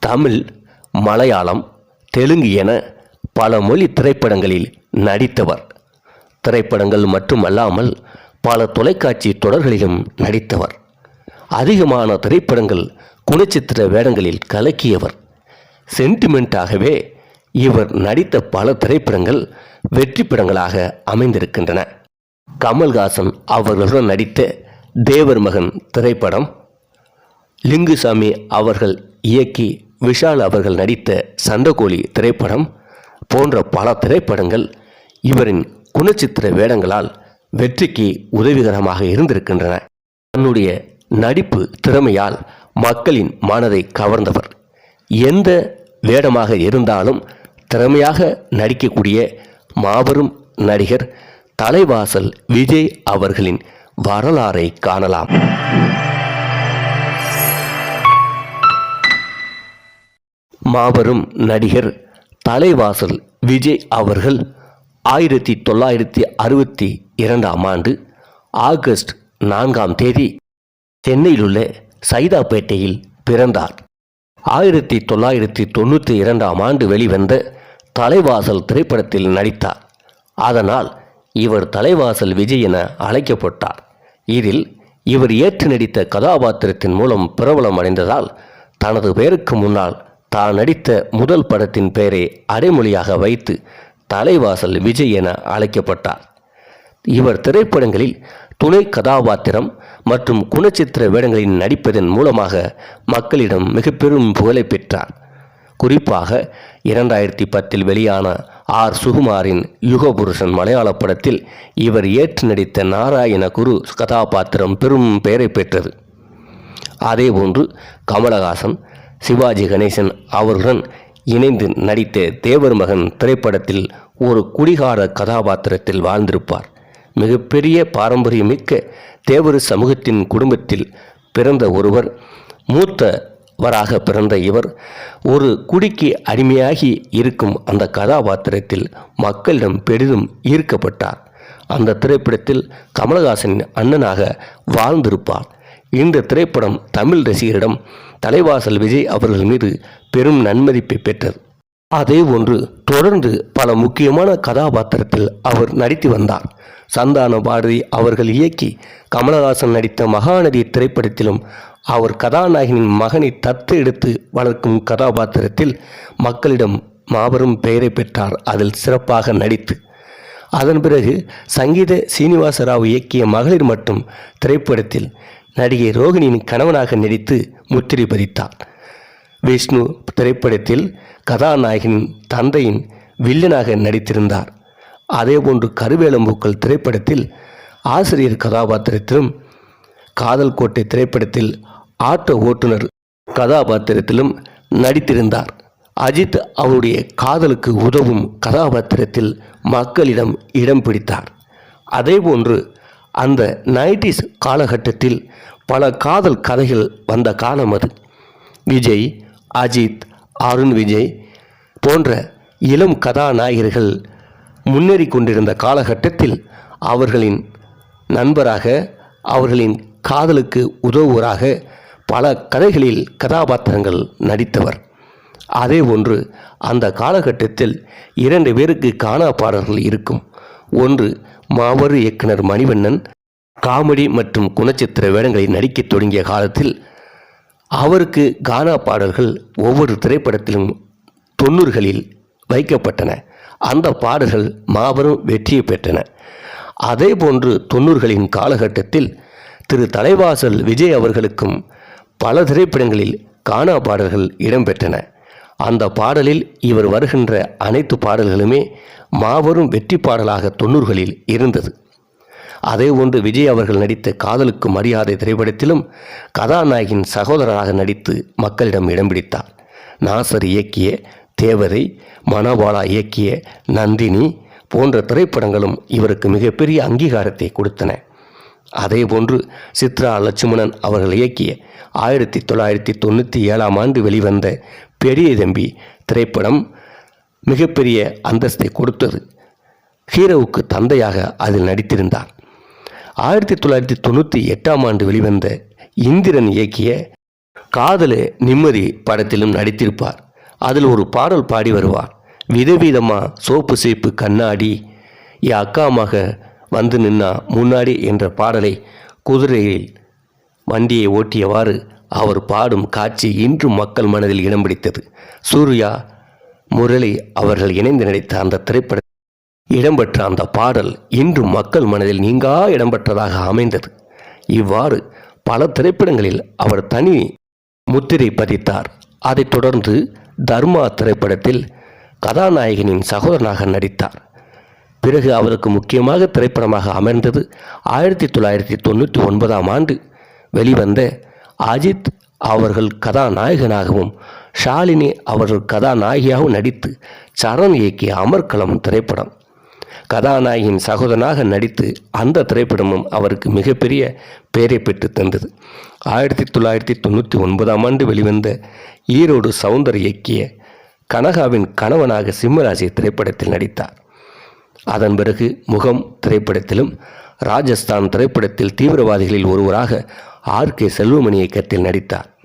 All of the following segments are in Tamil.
தமிழ் மலையாளம் தெலுங்கு என பல மொழி திரைப்படங்களில் நடித்தவர். திரைப்படங்கள் மட்டுமல்லாமல் பல தொலைக்காட்சி தொடர்களிலும் நடித்தவர். அதிகமான திரைப்படங்கள் குணச்சித்திர வேடங்களில் கலக்கியவர். சென்டிமெண்ட்டாகவே இவர் நடித்த பல திரைப்படங்கள் வெற்றி படங்களாக அமைந்திருக்கின்றன. கமல்ஹாசன் அவர்களுடன் நடித்த தேவர் மகன் திரைப்படம் லிங்குசாமி அவர்கள் இயக்கி விஷால் அவர்கள் நடித்த சண்டகோழி திரைப்படம் போன்ற பல திரைப்படங்கள் இவரின் குணச்சித்திர வேடங்களால் வெற்றிக்கு உதவிகரமாக இருந்திருக்கின்றன. தன்னுடைய நடிப்பு திறமையால் மக்களின் மனதை கவர்ந்தவர். எந்த வேடமாக இருந்தாலும் திறமையாக நடிக்கக்கூடிய மாபெரும் நடிகர் தலைவாசல் விஜய் அவர்களின் வரலாறை காணலாம். மாபெரும் நடிகர் தலைவாசல் விஜய் அவர்கள் ஆயிரத்தி தொள்ளாயிரத்தி அறுபத்தி இரண்டாம் ஆண்டு ஆகஸ்ட் நான்காம் தேதி சென்னையிலுள்ள சைதாப்பேட்டையில் பிறந்தார். ஆயிரத்தி தொள்ளாயிரத்தி தொண்ணூற்றி இரண்டாம் ஆண்டு வெளிவந்த தலைவாசல் திரைப்படத்தில் நடித்தார். அதனால் இவர் தலைவாசல் விஜய் என அழைக்கப்பட்டார். இதில் இவர் ஏற்று நடித்த கதாபாத்திரத்தின் மூலம் பிரபலம் அடைந்ததால் தனது பெயருக்கு முன்னால் தான் நடித்த முதல் படத்தின் பெயரை அடைமொழியாக வைத்து தலைவாசல் விஜய் என அழைக்கப்பட்டார். இவர் திரைப்படங்களில் துணை கதாபாத்திரம் மற்றும் குணச்சித்திர வேடங்களில் நடிப்பதன் மூலமாக மக்களிடம் மிக பெரும் புகழை பெற்றார். குறிப்பாக இரண்டாயிரத்தி பத்தில் வெளியான ஆர். சுகுமாரின் யுகபுருஷன் மலையாள படத்தில் இவர் ஏற்று நடித்த நாராயண குரு கதாபாத்திரம் பெரும் பெயரை பெற்றது. அதேபோன்று கமலஹாசன் சிவாஜி கணேசன் அவர்களுடன் இணைந்து நடித்த தேவர் மகன் திரைப்படத்தில் ஒரு குடிகார கதாபாத்திரத்தில் வாழ்ந்திருப்பார். மிகப்பெரிய பாரம்பரியமிக்க தேவர் சமூகத்தின் குடும்பத்தில் பிறந்த ஒருவர் மூத்தவராக பிறந்த இவர் ஒரு குடிக்கு அடிமையாகி இருக்கும் அந்த கதாபாத்திரத்தில் மக்களிடம் பெரிதும் ஈர்க்கப்பட்டார். அந்த திரைப்படத்தில் கமலஹாசனின் அண்ணனாக வாழ்ந்திருப்பார். இந்த திரைப்படம் தமிழ் ரசிகரிடம் தலைவாசல் விஜய் அவர்கள் மீது பெரும் நன்மதிப்பை பெற்றது. அதே ஒன்று தொடர்ந்து பல முக்கியமான கதாபாத்திரத்தில் அவர் நடித்து வந்தார். சந்தான பாரதி அவர்கள் இயக்கி கமலஹாசன் நடித்த மகாநதி திரைப்படத்திலும் அவர் கதாநாயகனின் மகனை தத்து எடுத்து வளர்க்கும் கதாபாத்திரத்தில் மக்களிடம் மாபெரும் பெயரை பெற்றார். அதில் சிறப்பாக நடித்து அதன் பிறகு சங்கீத சீனிவாசராவ் இயக்கிய மகளிர் மட்டும் திரைப்படத்தில் நடிகை ரோகிணியின் கணவனாக நடித்து முத்திரை பதித்தார் விஷ்ணு திரைப்படத்தில் கதாநாயகனின் தந்தையின் வில்லனாக நடித்திருந்தார். அதேபோன்று கருவேலம்பூக்கள் திரைப்படத்தில் ஆசிரியர் கதாபாத்திரத்திலும் காதல் கோட்டை திரைப்படத்தில் ஆட்டோ ஓட்டுநர் கதாபாத்திரத்திலும் நடித்திருந்தார். அஜித் அவருடைய காதலுக்கு உதவும் கதாபாத்திரத்தில் மக்களிடம் இடம் பிடித்தார். அதேபோன்று அந்த நைன்டிஸ் காலகட்டத்தில் பல காதல் கதைகள் வந்த காலம் அது. விஜய் அஜித் அருண் விஜய் போன்ற இளம் கதாநாயகர்கள் முன்னேறி கொண்டிருந்த காலகட்டத்தில் அவர்களின் நண்பராக அவர்களின் காதலுக்கு உதவுவராக பல கதைகளில் கதாபாத்திரங்கள் நடித்தவர். அதே ஒன்று அந்த காலகட்டத்தில் இரண்டு பேருக்கு காணா பாடல்கள் இருக்கும். ஒன்று மாவரு இயக்குனர் மணிவண்ணன் காமெடி மற்றும் குணச்சித்திர வேடங்களில் நடிக்கத் தொடங்கிய காலத்தில் அவருக்கு கானா பாடல்கள் ஒவ்வொரு திரைப்படத்திலும் தொண்ணூறுகளில் வைக்கப்பட்டன. அந்த பாடல்கள் மாபெரும் வெற்றியை பெற்றன. அதே போன்று தொண்ணூறுகளின் காலகட்டத்தில் திரு தலைவாசல் விஜய் அவர்களுக்கும் பல திரைப்படங்களில் கானா பாடல்கள் இடம்பெற்றன. அந்த பாடலில் இவர் வருகின்ற அனைத்து பாடல்களுமே மாபெரும் வெற்றி பாடலாக தொண்ணூறுகளில் இருந்தது. அதே ஒன்று விஜய் அவர்கள் நடித்த காதலுக்கு மரியாதை திரைப்படத்திலும் கதாநாயகின் சகோதரராக நடித்து மக்களிடம் இடம் பிடித்தார். நாசர் இயக்கிய தேவதை மனோபாலா இயக்கிய நந்தினி போன்ற திரைப்படங்களும் இவருக்கு மிகப்பெரிய அங்கீகாரத்தை கொடுத்தன. அதேபோன்று சித்ரா லட்சுமணன் அவர்கள் இயக்கிய ஆயிரத்தி தொள்ளாயிரத்தி தொண்ணூற்றி ஏழாம் ஆண்டு வெளிவந்த பெரிய தம்பி திரைப்படம் மிகப்பெரிய அந்தஸ்தை கொடுத்தது. ஹீரோவுக்கு தந்தையாக அதில் நடித்திருந்தார். ஆயிரத்தி தொள்ளாயிரத்தி தொண்ணூற்றி எட்டாம் ஆண்டு வெளிவந்த இந்திரன் இயக்கிய காதலு நிம்மதி படத்திலும் நடித்திருப்பார். அதில் ஒரு பாடல் பாடி வருவார். விதவிதமாக சோப்பு சேப்பு கண்ணாடி என் அக்கா மக வந்து நின்னா முன்னாடி என்ற பாடலை குதிரையில் வண்டியை ஓட்டியவாறு அவர் பாடும் காட்சி இன்றும் மக்கள் மனதில் இடம் பிடித்தது. சூர்யா முரளி அவர்கள் இணைந்து நடித்த அந்த திரைப்பட இடம்பெற்ற அந்த பாடல் இன்றும் மக்கள் மனதில் நீங்கா இடம்பெற்றதாக அமைந்தது. இவ்வாறு பல திரைப்படங்களில் அவர் தனி முத்திரை பதித்தார். அதைத் தொடர்ந்து தர்மா திரைப்படத்தில் கதாநாயகனின் சகோதரனாக நடித்தார். பிறகு அவருக்கு முக்கியமாக திரைப்படமாக அமர்ந்தது ஆயிரத்தி தொள்ளாயிரத்தி தொண்ணூற்றி ஒன்பதாம் ஆண்டு வெளிவந்த அஜித் அவர்கள் கதாநாயகனாகவும் ஷாலினி அவர்கள் கதாநாயகியாகவும் நடித்து சரண் இயக்கிய அமர்க்களம் திரைப்படம். கதாநாயகியின் சகோதரனாக நடித்து அந்த திரைப்படமும் அவருக்கு மிகப்பெரிய பெயரை பெற்று தந்தது. ஆயிரத்தி தொள்ளாயிரத்தி தொண்ணூற்றி ஒன்பதாம் ஆண்டு வெளிவந்த ஈரோடு சவுந்தர் இயக்கிய கனகாவின் கணவனாக சிம்மராசி திரைப்படத்தில் நடித்தார். அதன் பிறகு முகம் திரைப்படத்திலும் ராஜஸ்தான் திரைப்படத்தில் தீவிரவாதிகளில் ஒருவராக ஆர் கே செல்வமணி இயக்கத்தில் நடித்தார்.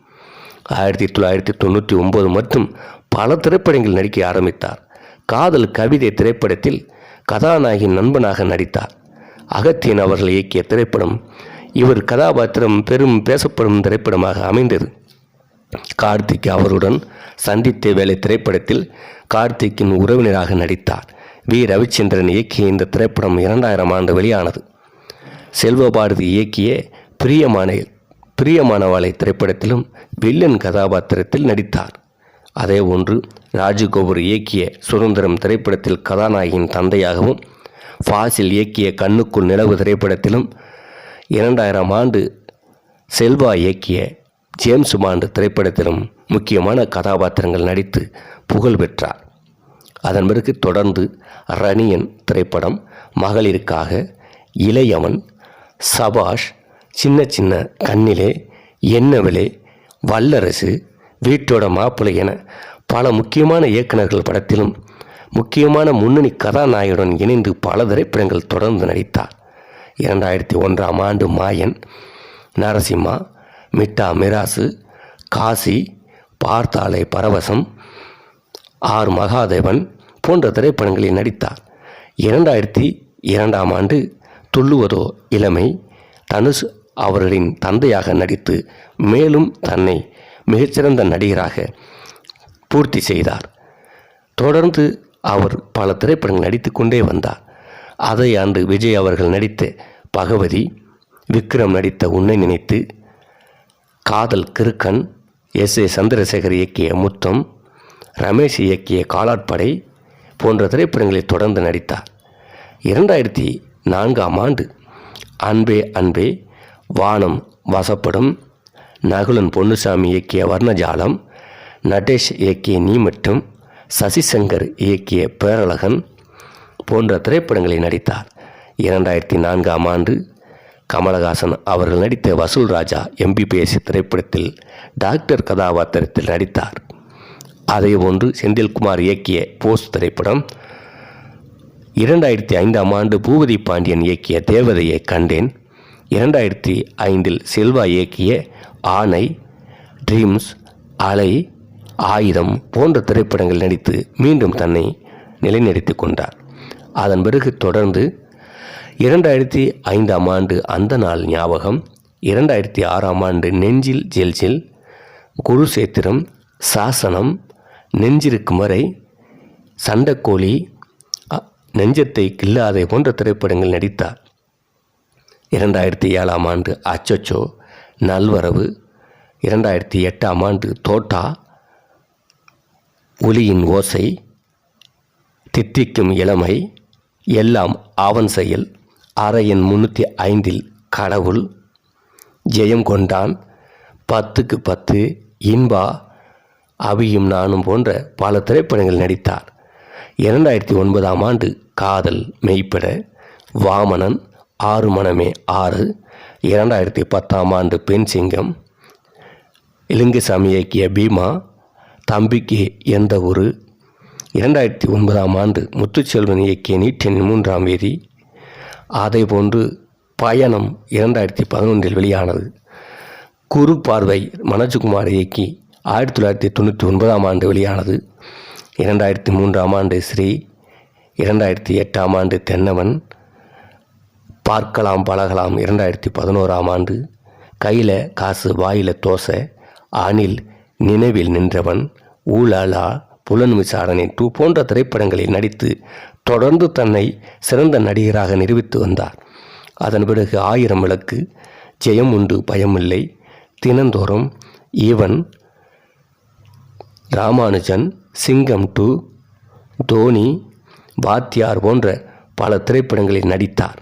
ஆயிரத்தி தொள்ளாயிரத்தி தொண்ணூற்றி ஒன்பது மற்றும் பல திரைப்படங்களில் நடிக்க ஆரம்பித்தார். காதல் கவிதை திரைப்படத்தில் கதாநாயகின் நண்பனாக நடித்தார். அகத்தியன் அவர்கள் இயக்கிய திரைப்படம் இவர் கதாபாத்திரம் பெரும் பேசப்படும் திரைப்படமாக அமைந்தது. கார்த்திக் அவருடன் சந்தித்த வேலை திரைப்படத்தில் கார்த்திக்கின் உறவினராக நடித்தார். வி. ரவிச்சந்திரன் இயக்கிய இந்த திரைப்படம் இரண்டாயிரம் ஆண்டு வெளியானது. செல்வபாரதி இயக்கிய பிரியமான பிரியமானவாளை திரைப்படத்திலும் வில்லன் கதாபாத்திரத்தில் நடித்தார். அதே ஒன்று ராஜகோபுர் இயக்கிய சுதந்திரம் திரைப்படத்தில் கதாநாயகியின் தந்தையாகவும் ஃபாசில் இயக்கிய கண்ணுக்குள் நிலவு திரைப்படத்திலும் இரண்டாயிரம் ஆண்டு செல்வா இயக்கிய ஜேம்ஸ் பாண்டு திரைப்படத்திலும் முக்கியமான கதாபாத்திரங்கள் நடித்து புகழ் பெற்றார். அதன் பிறகு தொடர்ந்து ரணியன் திரைப்படம் மகளிருக்காக இளையவன் சபாஷ் சின்ன சின்ன கண்ணிலே என்னவிலே வல்லரசு வீட்டோட மாப்பிள்ளை என பல முக்கியமான இயக்குநர்கள் படத்திலும் முக்கியமான முன்னணி கதாநாயகனுடன் இணைந்து பல திரைப்படங்கள் தொடர்ந்து நடித்தார். இரண்டாயிரத்தி ஒன்றாம் ஆண்டு மாயன் நரசிம்மா மிட்டா மிராசு காசி பார்த்தாலை பரவசம் ஆர் மகாதேவன் போன்ற திரைப்படங்களில் நடித்தார். இரண்டாயிரத்தி இரண்டாம் ஆண்டு துள்ளுவதோ இளமை தனுஷ் அவர்களின் தந்தையாக நடித்து மேலும் தன்னை மிகச்சிறந்த நடிகராக பூர்த்தி செய்தார். தொடர்ந்து அவர் பல திரைப்படங்கள் நடித்து கொண்டே வந்தார். அதை ஆண்டு விஜய் அவர்கள் நடித்த பகவதி விக்ரம் நடித்த உன்னை நினைத்து காதல் கிருக்கன் எஸ் ஏ சந்திரசேகர் இயக்கிய முத்தம் ரமேஷ் இயக்கிய காலாட்படை போன்ற திரைப்படங்களில் தொடர்ந்து நடித்தார். இரண்டாயிரத்தி நான்காம் ஆண்டு அன்பே அன்பே வானம் வசப்படும் நகுலன் பொன்னுசாமி இயக்கிய வர்ணஜாலம் நடேஷ் இயக்கிய நீ மட்டும் சசிசங்கர் இயக்கிய பேரழகன் போன்ற திரைப்படங்களில் நடித்தார். இரண்டாயிரத்தி நான்காம் ஆண்டு கமலஹாசன் அவர்கள் நடித்த வசூல் ராஜா எம்பிபிஎஸ் திரைப்படத்தில் டாக்டர் கதாபாத்திரத்தில் நடித்தார். அதே போன்று செந்தில்குமார் இயக்கிய போஸ் திரைப்படம் இரண்டாயிரத்தி ஐந்தாம் ஆண்டு பூபதி பாண்டியன் இயக்கிய தேவதையை கண்டேன். இரண்டாயிரத்தி ஐந்தில் செல்வா இயக்கிய ஆனை ட்ரீம்ஸ் அலை ஆயுதம் போன்ற திரைப்படங்கள் நடித்து மீண்டும் தன்னை நிலைநிறுத்தி கொண்டார். அதன் பிறகு தொடர்ந்து இரண்டாயிரத்தி ஐந்தாம் ஆண்டு அந்த நாள் ஞாபகம் இரண்டாயிரத்தி ஆறாம் ஆண்டு நெஞ்சில் ஜெல்ஜில் குருசேத்திரம் சாசனம் நெஞ்சிருக்கும் வரை சண்டக்கோழி நெஞ்சத்தை கில்லாதை போன்ற திரைப்படங்கள் நடித்தார். இரண்டாயிரத்தி ஏழாம் ஆண்டு அச்சச்சோ நல்வரவு. இரண்டாயிரத்தி எட்டாம் ஆண்டு தோட்டா ஒலியின் ஓசை. தித்திக்கும் இளமை எல்லாம் ஆவன் செயல். அறையின் முன்னூற்றி ஐந்தில் கடவுள். ஜெயம் கொண்டான். பத்துக்கு பத்து இன்பா. அபியும் நானும் போன்ற பல திரைப்படங்கள் நடித்தார். இரண்டாயிரத்தி ஒன்பதாம் ஆண்டு காதல் மெய்ப்பட வாமனன் ஆறு மனமே ஆறு. இரண்டாயிரத்தி பத்தாம் ஆண்டு பெண் சிங்கம் இலிங்கசாமி இயக்கிய பீமா தம்பிக்கு எந்த ஊரு. இரண்டாயிரத்தி ஒன்பதாம் ஆண்டு முத்துச்செல்வன் இயக்கிய நீட்டின் மூன்றாம் வேதி. அதேபோன்று பயணம் இரண்டாயிரத்தி பதினொன்றில் வெளியானது. குறு பார்வை மனோஜ்குமார் இயக்கி ஆயிரத்தி தொள்ளாயிரத்தி தொண்ணூற்றி ஒன்பதாம் ஆண்டு வெளியானது. இரண்டாயிரத்தி மூன்றாம் ஆண்டு ஸ்ரீ இரண்டாயிரத்தி எட்டாம் ஆண்டு தென்னவன் பார்க்கலாம் பழகலாம் இரண்டாயிரத்தி பதினோராம் ஆண்டு. கையில் காசு வாயில் தோசை அணில் நினைவில் நின்றவன் ஊழலா புலன் விசாரணை டூ போன்ற திரைப்படங்களில் நடித்து தொடர்ந்து தன்னை சிறந்த நடிகராக நிரூபித்து வந்தார். அதன் பிறகு ஆயிரம் விளக்கு ஜெயம் உண்டு பயமில்லை தினந்தோறும் ஈவன் ராமானுஜன் சிங்கம் டூ தோனி வாத்தியார் போன்ற பல திரைப்படங்களில் நடித்தார்.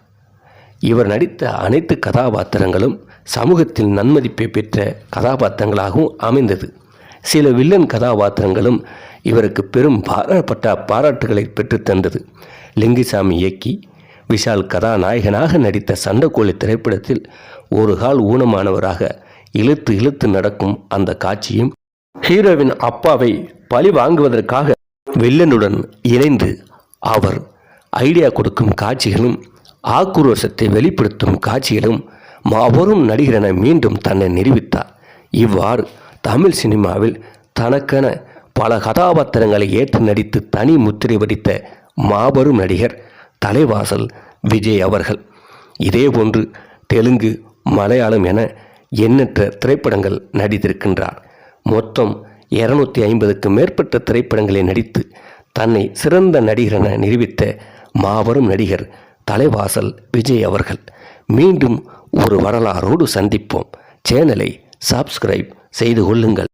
இவர் நடித்த அனைத்து கதாபாத்திரங்களும் சமூகத்தில் நன்மதிப்பை பெற்ற கதாபாத்திரங்களாகவும் அமைந்தது. சில வில்லன் கதாபாத்திரங்களும் இவருக்கு பெரும் பாராட்டப்பட்ட பாராட்டுகளை பெற்றுத்தந்தது லிங்குசாமி இயக்கி விஷால் கதாநாயகனாக நடித்த சண்டக்கோழி திரைப்படத்தில் ஒரு கால் ஊனமானவராக இழுத்து இழுத்து நடக்கும் அந்த காட்சியும் ஹீரோவின் அப்பாவை பழி வாங்குவதற்காக வில்லனுடன் இணைந்து அவர் ஐடியா கொடுக்கும் காட்சிகளும் ஆக்ரோஷத்தை வெளிப்படுத்தும் காட்சிகளும் மாபெரும் நடிகரென மீண்டும் தன்னை நிரூபித்தார். இவ்வாறு தமிழ் சினிமாவில் தனக்கென பல கதாபாத்திரங்களை ஏற்று நடித்து தனி முத்திரை வடித்த மாபெரும் நடிகர் தலைவாசல் விஜய் அவர்கள். இதேபோன்று தெலுங்கு மலையாளம் என எண்ணற்ற திரைப்படங்கள் நடித்திருக்கின்றார். மொத்தம் இருநூத்தி ஐம்பதுக்கு மேற்பட்ட திரைப்படங்களில் நடித்து தன்னை சிறந்த நடிகரென நிரூபித்த மாபெரும் நடிகர் தலைவாசல் விஜய் அவர்கள். மீண்டும் ஒரு வரலாறோடு சந்திப்போம். சேனலை சப்ஸ்கிரைப் செய்து கொள்ளுங்கள்.